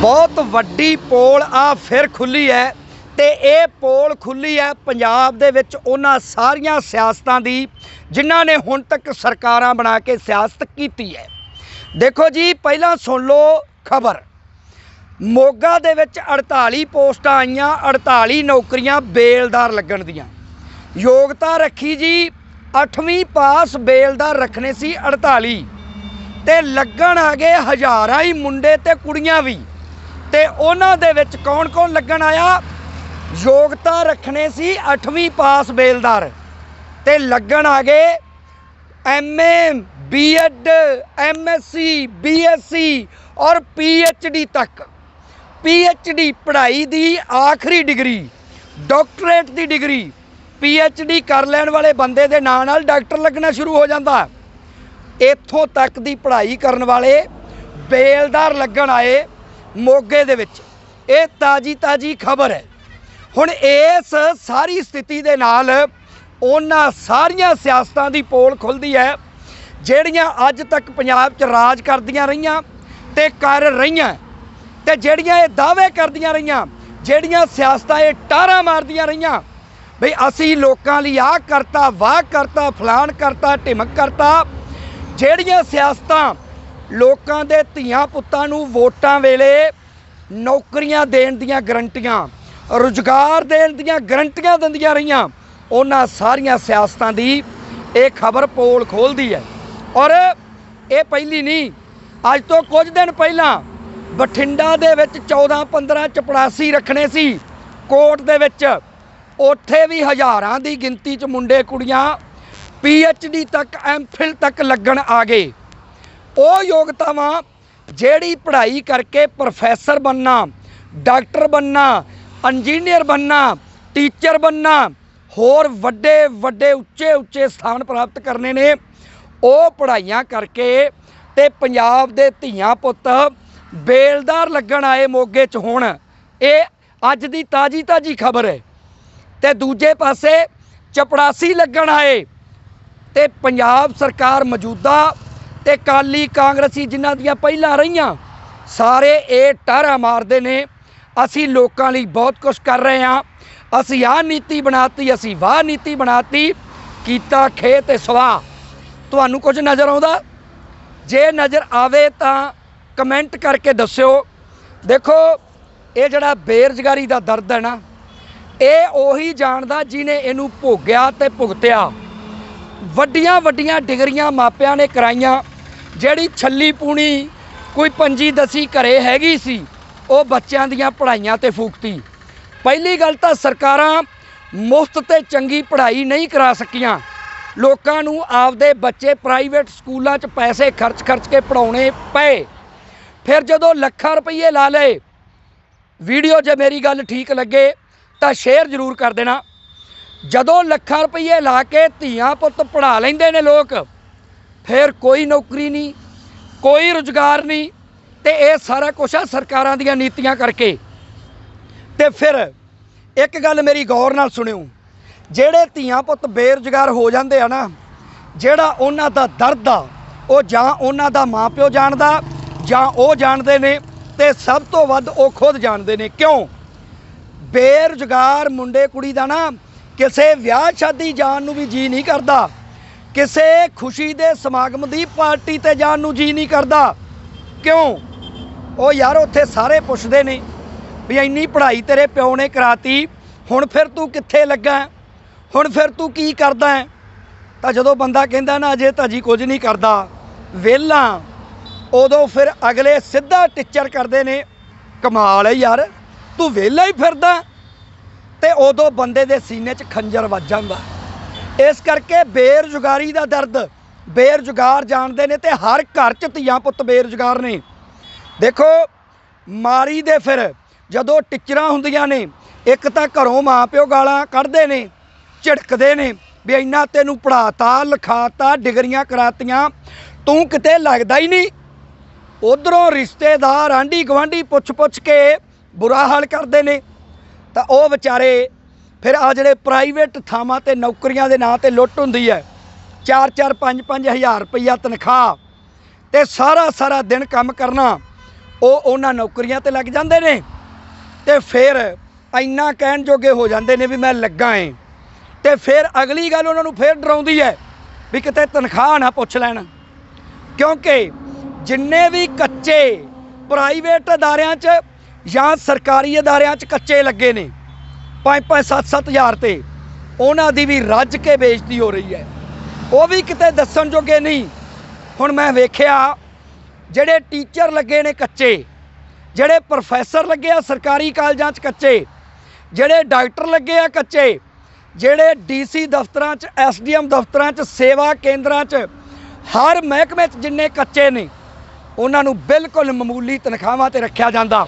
ਬਹੁਤ ਵੱਡੀ ਪੋਲ ਆ, ਫਿਰ ਖੁੱਲੀ ਹੈ ਤੇ ਇਹ ਪੋਲ ਖੁੱਲੀ ਹੈ ਪੰਜਾਬ ਦੇ ਵਿੱਚ ਉਹਨਾਂ ਸਾਰੀਆਂ ਸਿਆਸਤਾਂ ਦੀ, ਜਿਨ੍ਹਾਂ ਨੇ ਹੁਣ ਤੱਕ ਸਰਕਾਰਾਂ ਬਣਾ ਕੇ ਸਿਆਸਤ ਕੀਤੀ ਹੈ। ਦੇਖੋ ਜੀ, ਪਹਿਲਾਂ ਸੁਣ ਲਓ ਖਬਰ। ਮੋਗਾ ਦੇ ਵਿੱਚ 48 ਪੋਸਟਾਂ ਆਈਆਂ 48 ਨੌਕਰੀਆਂ ਬੇਲਦਾਰ ਲੱਗਣ ਦੀਆਂ। ਯੋਗਤਾ ਰੱਖੀ ਜੀ 8ਵੀਂ ਪਾਸ ਬੇਲਦਾਰ ਰੱਖਣੇ ਸੀ 48 ਤੇ ਲੱਗਣ ਆ ਗਏ ਹਜ਼ਾਰਾਂ ਹੀ ਮੁੰਡੇ ਤੇ ਕੁੜੀਆਂ ਵੀ। ਤੇ ਉਹਨਾਂ ਦੇ ਵਿੱਚ ਕੌਣ-ਕੌਣ ਲੱਗਣ ਆਇਆ? ਯੋਗਤਾ ਰੱਖਣੇ ਸੀ 8ਵੀਂ ਪਾਸ ਬੇਲਦਾਰ। ਤੇ ਲੱਗਣ ਆ ਗਏ ਐਮਏ ਬੀਐਡ ਐਮਐਸਸੀ ਬੀਐਸਸੀ ਔਰ ਪੀਐਚਡੀ ਤੱਕ। ਪੀਐਚਡੀ ਪੜ੍ਹਾਈ ਦੀ ਆਖਰੀ ਡਿਗਰੀ, ਡਾਕਟਰੇਟ ਦੀ ਡਿਗਰੀ, ਪੀਐਚਡੀ ਕਰ ਲੈਣ ਵਾਲੇ ਬੰਦੇ ਦੇ ਨਾਂ ਨਾਲ ਡਾਕਟਰ ਲੱਗਣਾ ਸ਼ੁਰੂ ਹੋ ਜਾਂਦਾ। ਇੱਥੋਂ ਤੱਕ ਦੀ ਪੜ੍ਹਾਈ ਕਰਨ ਵਾਲੇ ਬੇਲਦਾਰ ਲੱਗਣ ਆਏ। ਮੋਗੇ ਦੇ ਵਿੱਚ। ਇਹ ਤਾਜੀ ਤਾਜੀ ਖਬਰ ਹੈ। ਹੁਣ ਇਸ ਸਾਰੀ ਸਥਿਤੀ ਦੇ ਨਾਲ ਉਹਨਾਂ ਸਾਰੀਆਂ ਸਿਆਸਤਾਂ ਦੀ ਪੋਲ ਖੁੱਲਦੀ ਹੈ, ਜਿਹੜੀਆਂ ਅੱਜ ਤੱਕ ਪੰਜਾਬ 'ਚ ਰਾਜ ਕਰਦੀਆਂ ਰਹੀਆਂ ਤੇ ਕਰ ਰਹੀਆਂ ਤੇ ਜਿਹੜੀਆਂ ਇਹ ਦਾਅਵੇ ਕਰਦੀਆਂ ਰਹੀਆਂ, ਜਿਹੜੀਆਂ ਸਿਆਸਤਾਂ ਇਹ ਟਾਰਾਂ ਮਾਰਦੀਆਂ ਰਹੀਆਂ, ਬਈ ਅਸੀਂ ਲੋਕਾਂ ਲਈ ਆਹ ਕਰਤਾ, ਵਾਹ ਕਰਤਾ ਫਲਾਨ ਕਰਤਾ, ਢਿਮਕ ਕਰਤਾ, ਜਿਹੜੀਆਂ ਸਿਆਸਤਾਂ ਲੋਕਾਂ ਦੇ ਧੀਆਂ ਪੁੱਤਾਂ ਨੂੰ ਵੋਟਾਂ ਵੇਲੇ ਨੌਕਰੀਆਂ ਦੇਣ ਦੀਆਂ ਗਰੰਟੀਆਂ, ਰੁਜ਼ਗਾਰ ਦੇਣ ਦੀਆਂ ਗਰੰਟੀਆਂ ਦਿੰਦੀਆਂ ਰਹੀਆਂ, ਉਹਨਾਂ ਸਾਰੀਆਂ ਸਿਆਸਤਾਂ ਦੀ ਇਹ ਖਬਰ ਪੋਲ ਖੋਲਦੀ ਹੈ। ਔਰ ਇਹ ਪਹਿਲੀ ਨਹੀਂ, ਅੱਜ ਤੋਂ ਕੁਝ ਦਿਨ ਪਹਿਲਾਂ ਬਠਿੰਡਾ ਦੇ ਵਿੱਚ 14 15 ਚਪੜਾਸੀ ਰੱਖਣੇ ਸੀ, ਕੋਰਟ ਦੇ ਵਿੱਚ। ਉੱਥੇ ਵੀ ਹਜ਼ਾਰਾਂ ਦੀ ਗਿਣਤੀ 'ਚ ਮੁੰਡੇ ਕੁੜੀਆਂ ਡੀ ਤੱਕ ਐਮਫਿਲ ਤੱਕ ਲੱਗਣ ਆ ਗਏ। ਉਹ ਯੋਗਤਾਵਾਂ ਜਿਹੜੀ ਪੜ੍ਹਾਈ ਕਰਕੇ ਪ੍ਰੋਫੈਸਰ ਬੰਨਾ ਡਾਕਟਰ ਬੰਨਾ ਇੰਜੀਨੀਅਰ ਬੰਨਾ ਟੀਚਰ ਬੰਨਾ ਹੋਰ ਵੱਡੇ ਵੱਡੇ, ਉੱਚੇ ਉੱਚੇ ਸਥਾਨ ਪ੍ਰਾਪਤ ਕਰਨੇ ਨੇ, ਉਹ ਪੜ੍ਹਾਈਆਂ ਕਰਕੇ ਤੇ ਪੰਜਾਬ ਦੇ ਧੀਆਂ ਪੁੱਤ ਬੇਲਦਾਰ ਲੱਗਣ ਆਏ ਮੋਗੇ 'ਚ ਹੁਣ। ਇਹ ਅੱਜ ਦੀ ਤਾਜੀ ਤਾਜੀ ਖਬਰ ਹੈ। ਤੇ ਦੂਜੇ ਪਾਸੇ ਚਪੜਾਸੀ ਲੱਗਣ ਆਏ ਤੇ ਪੰਜਾਬ ਸਰਕਾਰ ਮੌਜੂਦਾ ਤੇ ਕਾਲੀ ਕਾਂਗਰਸੀ ਜਿਨ੍ਹਾਂ ਦੀਆਂ ਪਹਿਲਾਂ ਰਹੀਆਂ, ਸਾਰੇ ਇਹ ਟਾਰਾ ਮਾਰਦੇ ਨੇ। ਅਸੀਂ ਲੋਕਾਂ ਲਈ ਬਹੁਤ ਕੁਝ ਕਰ ਰਹੇ ਹਾਂ। ਅਸੀਂ ਆਹ ਨੀਤੀ ਬਣਾਤੀ, ਅਸੀਂ ਵਾਹ ਨੀਤੀ ਬਣਾਤੀ, ਕੀਤਾ ਖੇ ਤੇ ਸਵਾਹ। ਤੁਹਾਨੂੰ ਕੁਝ ਨਜ਼ਰ ਆਉਂਦਾ? ਜੇ ਨਜ਼ਰ ਆਵੇ ਤਾਂ ਕਮੈਂਟ ਕਰਕੇ ਦੱਸਿਓ। ਦੇਖੋ, ਇਹ ਜਿਹੜਾ ਬੇਰੁਜ਼ਗਾਰੀ ਦਾ ਦਰਦ ਹੈ ਨਾ, ਇਹ ਉਹੀ ਜਾਣਦਾ ਜਿਹਨੇ ਇਹਨੂੰ ਭੋਗਿਆ ਤੇ ਭੁਗਤਿਆ। ਵੱਡੀਆਂ ਵੱਡੀਆਂ ਡਿਗਰੀਆਂ ਮਾਪਿਆਂ ਨੇ ਕਰਾਈਆਂ। ਜਿਹੜੀ ਛੱਲੀ ਪੂਣੀ ਕੋਈ ਪੰਜੀ ਦਸੀ ਘਰੇ ਹੈਗੀ ਸੀ, ਉਹ ਬੱਚਿਆਂ ਦੀਆਂ ਪੜ੍ਹਾਈਆਂ ਤੇ ਫੂਕਤੀ। ਪਹਿਲੀ ਗੱਲ ਤਾਂ ਸਰਕਾਰਾਂ ਮੁਫਤ ਤੇ ਚੰਗੀ ਪੜ੍ਹਾਈ ਨਹੀਂ ਕਰਾ ਸਕੀਆਂ। ਲੋਕਾਂ ਨੂੰ ਆਪਦੇ ਬੱਚੇ ਪ੍ਰਾਈਵੇਟ ਸਕੂਲਾਂ 'ਚ ਪੈਸੇ ਖਰਚ-ਖਰਚ ਕੇ ਪੜਾਉਣੇ ਪਏ। ਫਿਰ ਜਦੋਂ ਲੱਖਾਂ ਰੁਪਏ ਲਾ ਲਏ, ਵੀਡੀਓ ਜੇ ਮੇਰੀ ਗੱਲ ਠੀਕ ਲੱਗੇ, ਤਾਂ ਸ਼ੇਅਰ ਜ਼ਰੂਰ ਕਰ ਦੇਣਾ। ਜਦੋਂ ਲੱਖਾਂ ਰੁਪਏ ਲਾ ਕੇ ਧੀਆਂ ਪੁੱਤ ਪੜਾ ਲੈਂਦੇ ਨੇ ਲੋਕ ਫਿਰ ਕੋਈ ਨੌਕਰੀ ਨਹੀਂ, ਕੋਈ ਰੁਜ਼ਗਾਰ ਨਹੀਂ ਤੇ ਇਹ ਸਾਰਾ ਕੁਝ ਆ ਸਰਕਾਰਾਂ ਦੀਆਂ ਨੀਤੀਆਂ ਕਰਕੇ। ਤੇ ਫਿਰ ਇੱਕ ਗੱਲ ਮੇਰੀ ਗੌਰ ਨਾਲ ਸੁਣਿਓ, ਜਿਹੜੇ ਧੀਆਂ ਪੁੱਤ ਬੇਰੁਜ਼ਗਾਰ ਹੋ ਜਾਂਦੇ ਆ ਨਾ, ਜਿਹੜਾ ਉਹਨਾਂ ਦਾ ਦਰਦ ਆ, ਉਹ ਜਾਂ ਉਹਨਾਂ ਦਾ ਮਾਪਿਓ ਜਾਣਦਾ ਜਾਂ ਉਹ ਜਾਣਦੇ ਨੇ ਤੇ ਸਭ ਤੋਂ ਵੱਧ ਉਹ ਖੁਦ ਜਾਣਦੇ ਨੇ। ਕਿਉਂ? ਬੇਰੁਜ਼ਗਾਰ ਮੁੰਡੇ ਕੁੜੀ ਦਾ ਨਾ ਕਿਸੇ ਵਿਆਹ ਸ਼ਾਦੀ ਜਾਣ ਨੂੰ ਵੀ ਜੀ ਨਹੀਂ ਕਰਦਾ। ਕਿਸੇ ਖੁਸ਼ੀ ਦੇ ਸਮਾਗਮ ਦੀ ਪਾਰਟੀ ਤੇ ਜਾਣ ਨੂੰ ਜੀ ਨਹੀਂ ਕਰਦਾ। ਕਿਉਂ? ਉਹ ਯਾਰ ਉੱਥੇ ਸਾਰੇ ਪੁੱਛਦੇ ਨੇ ਵੀ ਇੰਨੀ ਪੜ੍ਹਾਈ ਤੇਰੇ ਪਿਓ ਨੇ ਕਰਾਤੀ, ਹੁਣ ਫਿਰ ਤੂੰ ਕਿੱਥੇ ਲੱਗਾ? ਹੁਣ ਫਿਰ ਤੂੰ ਕੀ ਕਰਦਾ? ਹੈ? ਤਾਂ ਜਦੋਂ ਬੰਦਾ ਕਹਿੰਦਾ ਨਾ, ਅਜੇ ਤਾਂ ਜੀ ਕੁਝ ਨਹੀਂ ਕਰਦਾ। ਵਿਹਲਾ। ਉਦੋਂ ਫਿਰ ਅਗਲੇ ਸਿੱਧਾ ਟੀਚਰ ਕਰਦੇ ਨੇ, ਕਮਾਲ ਹੈ ਯਾਰ, ਤੂੰ ਵਿਹਲਾ ਹੀ ਫਿਰਦਾ। ਤੇ ਉਦੋਂ ਬੰਦੇ ਦੇ ਸੀਨੇ 'ਚ ਖੰਜਰ ਵੱਜ ਜਾਂਦਾ। ਇਸ ਕਰਕੇ ਬੇਰੁਜ਼ਗਾਰੀ ਦਾ ਦਰਦ, ਬੇਰੁਜ਼ਗਾਰ ਜਾਣਦੇ ਨੇ ਤੇ ਹਰ ਘਰ 'ਚ ਧੀਆਂ ਪੁੱਤ ਬੇਰੁਜ਼ਗਾਰ ਨੇ। ਦੇਖੋ, ਮਾਰੀ ਦੇ ਫਿਰ ਜਦੋਂ ਟੀਚਰਾਂ ਹੁੰਦੀਆਂ ਨੇ, ਇੱਕ ਤਾਂ ਘਰੋਂ ਮਾਪਿਓ ਗਾਲਾਂ ਕੱਢਦੇ ਨੇ, ਝਿੜਕਦੇ ਨੇ ਵੀ ਇੰਨਾ ਤੈਨੂੰ ਪੜਾਤਾ ਲਿਖਾਤਾ, ਡਿਗਰੀਆਂ ਕਰਾਤੀਆਂ, ਤੂੰ ਕਿਤੇ ਲੱਗਦਾ ਹੀ ਨਹੀਂ। ਉਧਰੋਂ ਰਿਸ਼ਤੇਦਾਰ ਆਂਢੀ ਗਵਾਂਢੀ ਪੁੱਛ-ਪੁੱਛ ਕੇ ਬੁਰਾ ਹਾਲ ਕਰਦੇ ਨੇ। ਤਾਂ ਉਹ ਵਿਚਾਰੇ ਫਿਰ ਆ ਜਿਹੜੇ ਪ੍ਰਾਈਵੇਟ ਥਾਵਾਂ ਤੇ ਨੌਕਰੀਆਂ ਦੇ ਨਾਂ ਤੇ ਲੁੱਟ ਹੁੰਦੀ ਹੈ 4-4 5-5 ਹਜ਼ਾਰ ਰੁਪਈਆ ਤਨਖਾਹ ਤੇ ਸਾਰਾ ਸਾਰਾ ਦਿਨ ਕੰਮ ਕਰਨਾ, ਉਹ ਉਹਨਾਂ ਨੌਕਰੀਆਂ ਤੇ ਲੱਗ ਜਾਂਦੇ ਨੇ ਤੇ ਫਿਰ ਇੰਨਾ ਕਹਿਣ ਜੋਗੇ ਹੋ ਜਾਂਦੇ ਨੇ ਵੀ ਮੈਂ ਲੱਗਾ ਏ। ਤੇ ਫਿਰ ਅਗਲੀ ਗੱਲ ਉਹਨਾਂ ਨੂੰ ਫਿਰ ਡਰਾਉਂਦੀ ਹੈ ਵੀ ਕਿਤੇ ਤਨਖਾਹ ਨਾ ਪੁੱਛ ਲੈਣ। ਕਿਉਂਕਿ ਜਿੰਨੇ ਵੀ ਕੱਚੇ ਪ੍ਰਾਈਵੇਟ ਅਦਾਰਿਆਂ 'ਚ ਜਾਂ ਸਰਕਾਰੀ ਅਦਾਰਿਆਂ 'ਚ ਕੱਚੇ ਲੱਗੇ ਨੇ 5-5 7-7 ਹਜ਼ਾਰ ਤੇ। ਉਹਨਾਂ ਦੀ ਵੀ ਰੱਜ ਕੇ ਬੇਇੱਜ਼ਤੀ ਹੋ ਰਹੀ ਹੈ। ਉਹ ਵੀ ਕਿਤੇ ਦੱਸਣ ਜੋਗੇ ਨਹੀਂ। ਹੁਣ ਮੈਂ ਵੇਖਿਆ, ਜਿਹੜੇ ਟੀਚਰ ਲੱਗੇ ਨੇ ਕੱਚੇ, ਜਿਹੜੇ ਪ੍ਰੋਫੈਸਰ ਲੱਗੇ ਆ ਸਰਕਾਰੀ ਕਾਲਜਾਂ 'ਚ ਕੱਚੇ, ਜਿਹੜੇ ਡਾਕਟਰ ਲੱਗੇ ਆ ਕੱਚੇ, ਜਿਹੜੇ ਡੀਸੀ ਦਫ਼ਤਰਾਂ 'ਚ, ਐਸਡੀਐਮ ਦਫ਼ਤਰਾਂ 'ਚ, ਸੇਵਾ ਕੇਂਦਰਾਂ 'ਚ, ਹਰ ਮਹਿਕਮੇ 'ਚ ਜਿੰਨੇ ਕੱਚੇ ਨੇ, ਉਹਨਾਂ ਨੂੰ ਬਿਲਕੁਲ ਮਾਮੂਲੀ ਤਨਖਾਹਾਂ ਤੇ ਰੱਖਿਆ ਜਾਂਦਾ।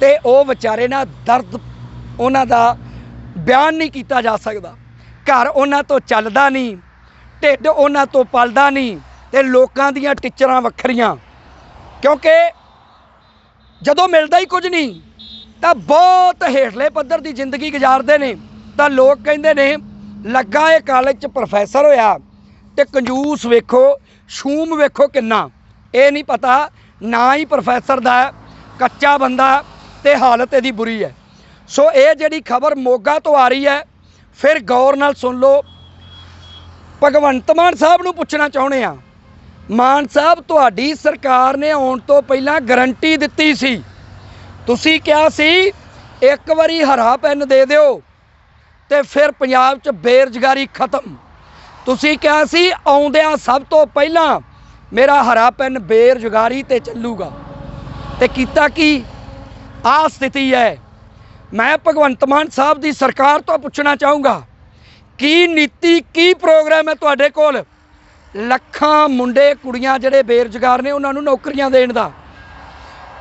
ਤੇ ਉਹ ਵਿਚਾਰੇ ਨਾ ਦਰਦ ਉਹਨਾਂ ਦਾ ਬਿਆਨ ਨਹੀਂ ਕੀਤਾ ਜਾ ਸਕਦਾ। ਘਰ ਉਹਨਾਂ ਤੋਂ ਚੱਲਦਾ ਨਹੀਂ, ਢਿੱਡ ਉਹਨਾਂ ਤੋਂ ਪਲਦਾ ਨਹੀਂ ਤੇ ਲੋਕਾਂ ਦੀਆਂ ਟੀਚਰਾਂ ਵੱਖਰੀਆਂ। ਕਿਉਂਕਿ ਜਦੋਂ ਮਿਲਦਾ ਹੀ ਕੁਝ ਨਹੀਂ, ਤਾਂ ਬਹੁਤ ਹੇਠਲੇ ਪੱਧਰ ਦੀ ਜ਼ਿੰਦਗੀ ਗੁਜ਼ਾਰਦੇ ਨੇ। ਤਾਂ ਲੋਕ ਕਹਿੰਦੇ ਨੇ, ਲੱਗਾ ਇਹ ਕਾਲਜ 'ਚ ਪ੍ਰੋਫੈਸਰ ਹੋਇਆ ਤੇ ਕੰਜੂਸ ਵੇਖੋ ਸ਼ੂਮ ਵੇਖੋ ਕਿੰਨਾ। ਇਹ ਨਹੀਂ ਪਤਾ, ਨਾ ਹੀ ਪ੍ਰੋਫੈਸਰ ਦਾ ਕੱਚਾ ਬੰਦਾ ਤੇ ਹਾਲਤ ਇਹਦੀ ਬੁਰੀ ਹੈ। ਸੋ ਇਹ ਜਿਹੜੀ ਖਬਰ ਮੋਗਾ ਤੋਂ ਆ ਰਹੀ ਹੈ, ਫਿਰ ਗੌਰ ਨਾਲ ਸੁਣ ਲਓ। ਭਗਵੰਤ ਮਾਨ ਸਾਹਿਬ ਨੂੰ ਪੁੱਛਣਾ ਚਾਹੁੰਦੇ ਆ ਮਾਨ ਸਾਹਿਬ, ਤੁਹਾਡੀ ਸਰਕਾਰ ਨੇ ਆਉਣ ਤੋਂ ਪਹਿਲਾਂ ਗਰੰਟੀ ਦਿੱਤੀ ਸੀ। ਤੁਸੀਂ ਕਿਹਾ ਸੀ, ਇੱਕ ਵਾਰੀ ਹਰਾ ਪੈਨ ਦੇ ਦਿਓ ਤੇ ਫਿਰ ਪੰਜਾਬ 'ਚ ਬੇਰੁਜ਼ਗਾਰੀ ਖਤਮ। ਤੁਸੀਂ ਕਿਹਾ ਸੀ, ਆਉਂਦਿਆਂ ਸਭ ਤੋਂ ਪਹਿਲਾਂ ਮੇਰਾ ਹਰਾ ਪੈਨ ਬੇਰੁਜ਼ਗਾਰੀ ਤੇ ਚੱਲੂਗਾ। ਤੇ ਕੀਤਾ ਕੀ? ਆ ਸਥਿਤੀ ਹੈ। ਮੈਂ ਭਗਵੰਤ ਮਾਨ ਸਾਹਿਬ ਦੀ ਸਰਕਾਰ ਤੋਂ ਪੁੱਛਣਾ ਚਾਹੂੰਗਾ, ਕੀ ਨੀਤੀ, ਕੀ ਪ੍ਰੋਗਰਾਮ ਹੈ ਤੁਹਾਡੇ ਕੋਲ? ਲੱਖਾਂ ਮੁੰਡੇ, ਕੁੜੀਆਂ ਜਿਹੜੇ ਬੇਰੁਜ਼ਗਾਰ ਨੇ, ਉਹਨਾਂ ਨੂੰ ਨੌਕਰੀਆਂ ਦੇਣ ਦਾ।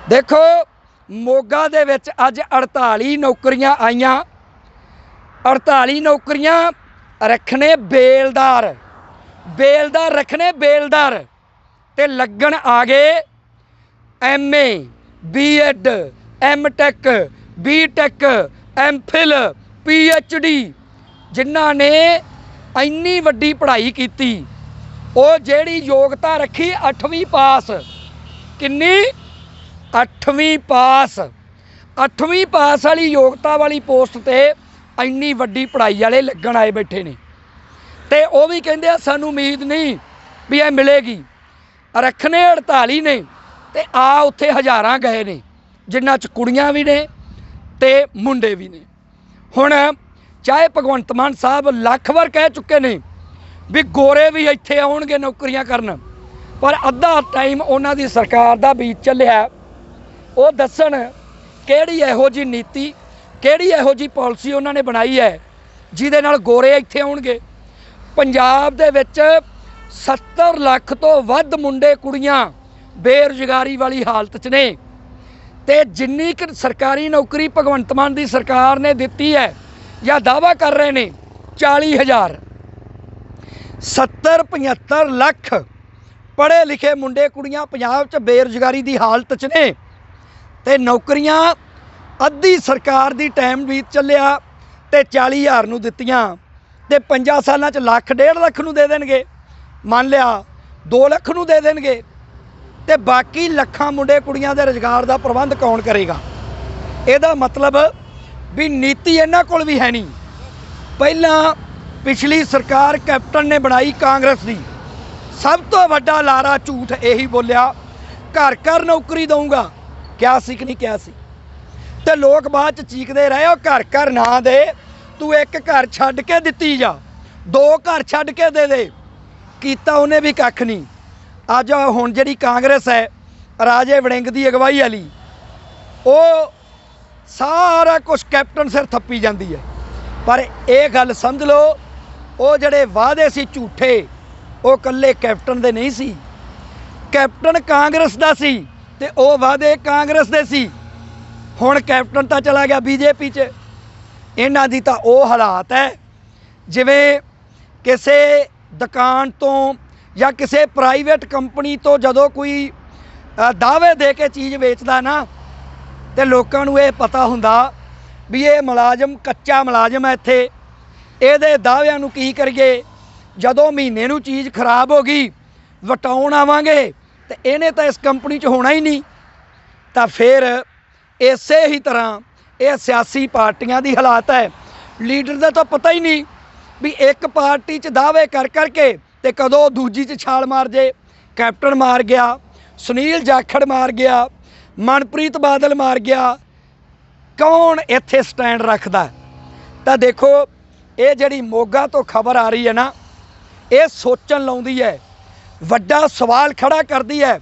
ਦੇਖੋ, ਮੋਗਾ ਦੇ ਵਿੱਚ ਅੱਜ 48 ਨੌਕਰੀਆਂ ਆਈਆਂ। 48 ਨੌਕਰੀਆਂ ਰੱਖਣੇ ਬੇਲਦਾਰ। ਬੇਲਦਾਰ ਰੱਖਣੇ ਬੇਲਦਾਰ। ਤੇ ਲੱਗਣ ਆ ਗਏ MA BEd MTech BTech MPhil PhD ਜਿਨ੍ਹਾਂ ਨੇ ਇੰਨੀ ਵੱਡੀ ਪੜ੍ਹਾਈ ਕੀਤੀ, ਉਹ ਜਿਹੜੀ ਯੋਗਤਾ ਰੱਖੀ 8ਵੀਂ ਪਾਸ। ਕਿੰਨੀ? 8ਵੀਂ ਪਾਸ। 8ਵੀਂ ਪਾਸ ਵਾਲੀ ਯੋਗਤਾ ਵਾਲੀ ਪੋਸਟ ਤੇ ਇੰਨੀ ਵੱਡੀ ਪੜ੍ਹਾਈ ਵਾਲੇ ਲੱਗਣ ਆਏ ਬੈਠੇ ਨੇ। ਤੇ ਉਹ ਵੀ ਕਹਿੰਦੇ ਆ, ਸਾਨੂੰ ਉਮੀਦ ਨਹੀਂ ਵੀ ਇਹ ਮਿਲੇਗੀ। ਰੱਖਣੇ 48 ਨੇ ਤੇ ਆ ਉੱਥੇ ਹਜ਼ਾਰਾਂ ਗਏ ਨੇ, ਜਿਨ੍ਹਾਂ 'ਚ ਕੁੜੀਆਂ ਵੀ ਨੇ ਤੇ ਮੁੰਡੇ ਵੀ ਨੇ। ਹੁਣ ਚਾਹੇ ਭਗਵੰਤ ਮਾਨ ਸਾਹਿਬ ਲੱਖ ਵਾਰ ਕਹਿ ਚੁੱਕੇ ਨੇ ਵੀ ਗੋਰੇ ਵੀ ਇੱਥੇ ਆਉਣਗੇ ਨੌਕਰੀਆਂ ਕਰਨ, ਪਰ ਅੱਧਾ ਟਾਈਮ ਉਹਨਾਂ ਦੀ ਸਰਕਾਰ ਦਾ ਬੀਤ ਚੱਲਿਆ। ਉਹ ਦੱਸਣ ਕਿਹੜੀ ਇਹੋ ਜੀ ਨੀਤੀ, ਕਿਹੜੀ ਇਹੋ ਜੀ ਪਾਲਿਸੀ ਉਹਨਾਂ ਨੇ ਬਣਾਈ ਹੈ, ਜਿਹਦੇ ਨਾਲ ਗੋਰੇ ਇੱਥੇ ਆਉਣਗੇ। ਪੰਜਾਬ ਦੇ ਵਿੱਚ 70 ਲੱਖ ਤੋਂ ਵੱਧ ਮੁੰਡੇ ਕੁੜੀਆਂ ਬੇਰੁਜ਼ਗਾਰੀ ਵਾਲੀ ਹਾਲਤ 'ਚ ਨੇ। ਤੇ ਜਿੰਨੀ ਕੁ ਸਰਕਾਰੀ ਨੌਕਰੀ ਭਗਵੰਤ ਮਾਨ ਦੀ ਸਰਕਾਰ ਨੇ ਦਿੱਤੀ ਹੈ, ਜਾਂ ਦਾਵਾ ਕਰ ਰਹੇ ਨੇ 40000 70 75 ਲੱਖ ਪੜ੍ਹੇ ਲਿਖੇ ਮੁੰਡੇ ਕੁੜੀਆਂ ਪੰਜਾਬ 'ਚ ਬੇਰੁਜ਼ਗਾਰੀ ਦੀ ਹਾਲਤ 'ਚ ਨੇ। ਤੇ ਨੌਕਰੀਆਂ ਅੱਧੀ ਸਰਕਾਰ ਦੀ ਟਾਈਮ ਬੀਤ ਚੱਲਿਆ ਤੇ 40000 ਨੂੰ ਦਿੱਤੀਆਂ। ਤੇ 5 ਸਾਲਾਂ 'ਚ ਲੱਖ, ਡੇਢ ਲੱਖ ਨੂੰ ਦੇ ਦੇਣਗੇ। ਮੰਨ ਲਿਆ 2 ਲੱਖ ਨੂੰ ਦੇ ਦੇਣਗੇ। ਤੇ ਬਾਕੀ ਲੱਖਾਂ ਮੁੰਡੇ ਕੁੜੀਆਂ ਦੇ ਰੁਜ਼ਗਾਰ ਦਾ ਪ੍ਰਬੰਧ ਕੌਣ ਕਰੇਗਾ? ਇਹਦਾ ਮਤਲਬ ਵੀ ਨੀਤੀ ਇਹਨਾਂ ਕੋਲ ਵੀ ਹੈ ਨਹੀਂ। ਪਹਿਲਾਂ ਪਿਛਲੀ ਸਰਕਾਰ ਕੈਪਟਨ ਨੇ ਬਣਾਈ ਕਾਂਗਰਸ ਦੀ। ਸਭ ਤੋਂ ਵੱਡਾ ਲਾਰਾ ਝੂਠ ਇਹੀ ਬੋਲਿਆ, ਘਰ ਘਰ ਨੌਕਰੀ ਦਊਂਗਾ। ਕਿਆ ਸੀ ਕਿ ਨਹੀਂ ਕਿਹਾ ਸੀ। ਤੇ ਲੋਕ ਬਾਅਦ ਚ ਚੀਕਦੇ ਰਹੇ, ਉਹ ਘਰ ਘਰ ਨਾ ਦੇ, ਤੂੰ ਇੱਕ ਘਰ ਛੱਡ ਕੇ ਦਿੱਤੀ ਜਾ। ਦੋ ਘਰ ਛੱਡ ਕੇ ਦੇ ਦੇ। ਕੀਤਾ ਉਹਨੇ ਵੀ ਕੱਖ ਨਹੀਂ। ਅੱਜ ਹੁਣ ਜਿਹੜੀ ਕਾਂਗਰਸ ਹੈ, ਰਾਜੇ ਵੜਿੰਗ ਦੀ ਅਗਵਾਈ ਵਾਲੀ, ਉਹ ਸਾਰਾ ਕੁਝ ਕੈਪਟਨ ਸਿਰ ਥੱਪੀ ਜਾਂਦੀ ਹੈ। ਪਰ ਇਹ ਗੱਲ ਸਮਝ ਲਓ, ਉਹ ਜਿਹੜੇ ਵਾਅਦੇ ਸੀ ਝੂਠੇ, ਉਹ ਕੱਲੇ ਕੈਪਟਨ ਦੇ ਨਹੀਂ ਸੀ। ਕੈਪਟਨ ਕਾਂਗਰਸ ਦਾ ਸੀ ਤੇ ਉਹ ਵਾਅਦੇ ਕਾਂਗਰਸ ਦੇ ਸੀ। ਹੁਣ ਕੈਪਟਨ ਤਾਂ ਚਲਾ ਗਿਆ ਬੀਜੇਪੀ 'ਚ। ਇਹਨਾਂ ਦੀ ਤਾਂ ਉਹ ਹਾਲਾਤ ਹੈ, ਜਿਵੇਂ ਕਿਸੇ ਦੁਕਾਨ ਤੋਂ ਜਾਂ ਕਿਸੇ ਪ੍ਰਾਈਵੇਟ ਕੰਪਨੀ ਤੋਂ ਜਦੋਂ ਕੋਈ ਦਾਅਵੇ ਦੇ ਕੇ ਚੀਜ਼ ਵੇਚਦਾ ਨਾ, ਤੇ ਲੋਕਾਂ ਨੂੰ ਇਹ ਪਤਾ ਹੁੰਦਾ ਵੀ ਇਹ ਮੁਲਾਜ਼ਮ ਕੱਚਾ ਮੁਲਾਜ਼ਮ ਹੈ ਇੱਥੇ। ਇਹਦੇ ਦਾਅਵਿਆਂ ਨੂੰ ਕੀ ਕਰੀਏ? ਜਦੋਂ ਮਹੀਨੇ ਨੂੰ ਚੀਜ਼ ਖਰਾਬ ਹੋ ਗਈ, ਵਟਾਉਣ ਆਵਾਂਗੇ, ਤੇ ਇਹਨੇ ਤਾਂ ਇਸ ਕੰਪਨੀ 'ਚ ਹੋਣਾ ਹੀ ਨਹੀਂ। ਤਾਂ ਫਿਰ ਇਸੇ ਹੀ ਤਰ੍ਹਾਂ ਇਹ ਸਿਆਸੀ ਪਾਰਟੀਆਂ ਦੀ ਹਾਲਾਤ ਹੈ। ਲੀਡਰ ਦਾ ਤਾਂ ਪਤਾ ਹੀ ਨਹੀਂ ਵੀ ਇੱਕ ਪਾਰਟੀ 'ਚ ਦਾਅਵੇ ਕਰ ਕਰਕੇ ਤੇ ਕਦੋਂ ਦੂਜੀ 'ਚ ਛਾਲ ਮਾਰ ਜੇ, ਕੈਪਟਨ ਮਾਰ ਗਿਆ, ਸੁਨੀਲ ਜਾਖੜ ਮਾਰ ਗਿਆ, ਮਨਪ੍ਰੀਤ ਬਾਦਲ ਮਾਰ ਗਿਆ, ਕੌਣ ਇੱਥੇ ਸਟੈਂਡ ਰੱਖਦਾ? ਤਾਂ ਦੇਖੋ, ਇਹ ਜਿਹੜੀ ਮੋਗਾ ਤੋਂ ਖਬਰ ਆ ਰਹੀ ਹੈ ਨਾ, ਇਹ ਸੋਚਣ ਲਾਉਂਦੀ ਹੈ, ਵੱਡਾ ਸਵਾਲ ਖੜਾ ਕਰਦੀ ਹੈ,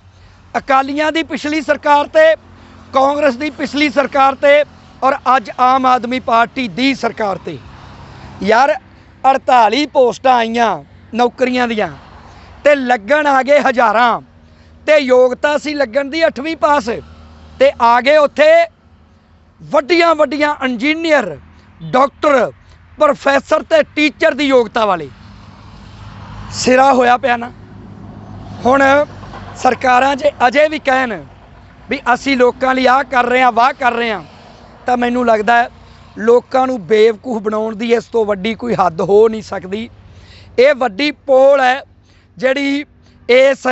ਅਕਾਲੀਆਂ ਦੀ ਪਿਛਲੀ ਸਰਕਾਰ ਤੇ, ਕਾਂਗਰਸ ਦੀ ਪਿਛਲੀ ਸਰਕਾਰ ਤੇ, ਔਰ ਅੱਜ ਆਮ ਆਦਮੀ ਪਾਰਟੀ ਦੀ ਸਰਕਾਰ ਤੇ। ਯਾਰ 48 ਪੋਸਟਾਂ ਆਈਆਂ ਨੌਕਰੀਆਂ ਦੀਆਂ। ਤੇ ਲੱਗਣ ਆ ਗਏ ਹਜ਼ਾਰਾਂ। ਤੇ ਯੋਗਤਾ ਸੀ ਲੱਗਣ ਦੀ 8ਵੀਂ ਪਾਸ। ਤੇ ਆ ਗਏ ਉੱਥੇ ਵੱਡੀਆਂ ਵੱਡੀਆਂ ਇੰਜੀਨੀਅਰ ਡਾਕਟਰ ਪ੍ਰੋਫੈਸਰ ਤੇ ਟੀਚਰ ਦੀ ਯੋਗਤਾ ਵਾਲੇ। ਸਿਰਾ ਹੋਇਆ ਪਿਆ ਨਾ। ਹੁਣ ਸਰਕਾਰਾਂ ਜੇ ਅਜੇ ਵੀ ਕਹਿਣ ਵੀ ਅਸੀਂ ਲੋਕਾਂ ਲਈ ਆਹ ਕਰ ਰਹੇ ਹਾਂ, ਵਾਹ ਕਰ ਰਹੇ ਹਾਂ, ਤਾਂ ਮੈਨੂੰ ਲੱਗਦਾ ਲੋਕਾਂ ਨੂੰ ਬੇਵਕੂਫ ਬਣਾਉਣ ਦੀ ਇਸ ਤੋਂ ਵੱਡੀ ਕੋਈ ਹੱਦ ਹੋ ਨਹੀਂ ਸਕਦੀ। ਇਹ ਵੱਡੀ ਪੋਲ ਹੈ ਜਿਹੜੀ ਇਸ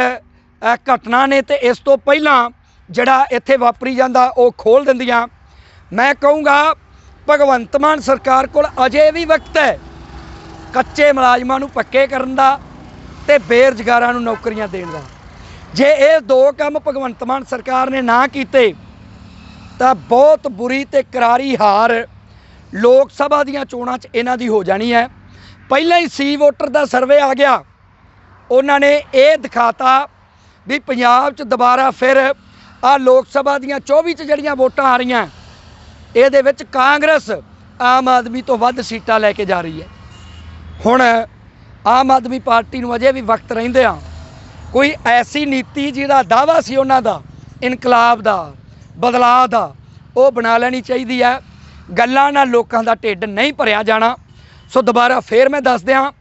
ਘਟਨਾ ਨੇ ਤੇ ਇਸ ਤੋਂ ਪਹਿਲਾਂ ਜਿਹੜਾ ਇੱਥੇ ਵਾਪਰੀ ਜਾਂਦਾ, ਉਹ ਖੋਲ ਦਿੰਦੀਆਂ। ਮੈਂ ਕਹੂੰਗਾ, ਭਗਵੰਤ ਮਾਨ ਸਰਕਾਰ ਕੋਲ ਅਜੇ ਵੀ ਵਕਤ ਹੈ ਕੱਚੇ ਮੁਲਾਜ਼ਮਾਂ ਨੂੰ ਪੱਕੇ ਕਰਨ ਦਾ ਤੇ ਬੇਰੁਜ਼ਗਾਰਾਂ ਨੂੰ ਨੌਕਰੀਆਂ ਦੇਣ ਦਾ। ਜੇ ਇਹ ਦੋ ਕੰਮ ਭਗਵੰਤ ਮਾਨ ਸਰਕਾਰ ਨੇ ਨਾ ਕੀਤੇ, ਤਾਂ ਬਹੁਤ ਬੁਰੀ ਤੇ ਕਰਾਰੀ ਹਾਰ ਲੋਕ ਸਭਾ ਦੀਆਂ ਚੋਣਾਂ 'ਚ ਇਹਨਾਂ ਦੀ ਹੋ ਜਾਣੀ ਹੈ। ਪਹਿਲਾਂ ਹੀ ਸੀ ਵੋਟਰ ਦਾ ਸਰਵੇ ਆ ਗਿਆ। ਉਹਨਾਂ ਨੇ ਇਹ ਦਿਖਾਤਾ ਵੀ ਪੰਜਾਬ 'ਚ ਦੁਬਾਰਾ ਫਿਰ ਆ ਲੋਕ ਸਭਾ ਦੀਆਂ 24 'ਚ ਜਿਹੜੀਆਂ ਵੋਟਾਂ ਆ ਰਹੀਆਂ, ਇਹਦੇ ਵਿੱਚ ਕਾਂਗਰਸ ਆਮ ਆਦਮੀ ਤੋਂ ਵੱਧ ਸੀਟਾਂ ਲੈ ਕੇ ਜਾ ਰਹੀ ਹੈ। ਹੁਣ ਆਮ ਆਦਮੀ ਪਾਰਟੀ ਨੂੰ ਅਜੇ ਵੀ ਵਕਤ ਰਹਿੰਦੇ ਆ। ਕੋਈ ਐਸੀ ਨੀਤੀ ਜਿਹਦਾ ਦਾਵਾ ਸੀ ਉਹਨਾਂ ਦਾ, ਇਨਕਲਾਬ ਦਾ, ਬਦਲਾਅ ਦਾ, ਉਹ ਬਣਾ ਲੈਣੀ ਚਾਹੀਦੀ ਹੈ। ਗੱਲਾਂ ਨਾਲ ਲੋਕਾਂ ਦਾ ਢਿੱਡ ਨਹੀਂ ਭਰਿਆ ਜਾਣਾ। ਸੋ ਦੁਬਾਰਾ ਫੇਰ ਮੈਂ ਦੱਸ ਦਿਆਂ,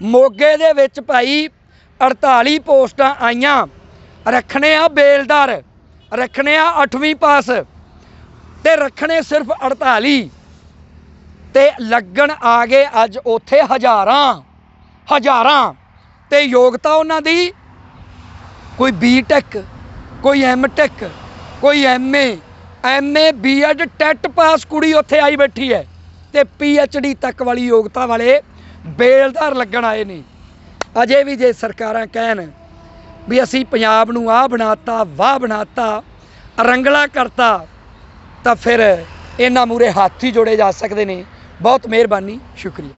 ਮੋਗੇ ਦੇ ਵਿੱਚ ਭਾਈ 48 ਪੋਸਟਾਂ ਆਈਆਂ। ਰੱਖਣੇ ਆ ਬੇਲਦਾਰ, ਰੱਖਣੇ ਆ 8ਵੀਂ ਪਾਸ ਤੇ ਰੱਖਣੇ ਸਿਰਫ 48 ਤੇ ਲੱਗਣ ਆ ਗਏ ਅੱਜ ਉੱਥੇ ਹਜ਼ਾਰਾਂ ਹਜ਼ਾਰਾਂ। ਤੇ ਯੋਗਤਾ ਉਹਨਾਂ ਦੀ, ਕੋਈ ਬੀਟੈਕ ਕੋਈ ਐਮਟੈਕ ਕੋਈ MA MA BEd TET pass ਕੁੜੀ ਉੱਥੇ ਆਈ ਬੈਠੀ ਹੈ। ਤੇ ਪੀਐਚਡੀ ਤੱਕ ਵਾਲੀ ਯੋਗਤਾ ਵਾਲੇ ਬੇਲਦਾਰ ਲੱਗਣ ਆਏ ਨੇ। ਅਜੇ ਵੀ ਜੇ ਸਰਕਾਰਾਂ ਕਹਿਣ ਵੀ ਅਸੀਂ ਪੰਜਾਬ ਨੂੰ ਆਹ ਬਣਾਤਾ, ਵਾਹ ਬਣਾਤਾ, ਰੰਗਲਾ ਕਰਤਾ, ਤਾਂ ਫਿਰ ਇਹਨਾਂ ਮੂਰੇ ਹੱਥ ਹੀ ਜੋੜੇ ਜਾ ਸਕਦੇ ਨੇ। ਬਹੁਤ ਮਿਹਰਬਾਨੀ, ਸ਼ੁਕਰੀਆ।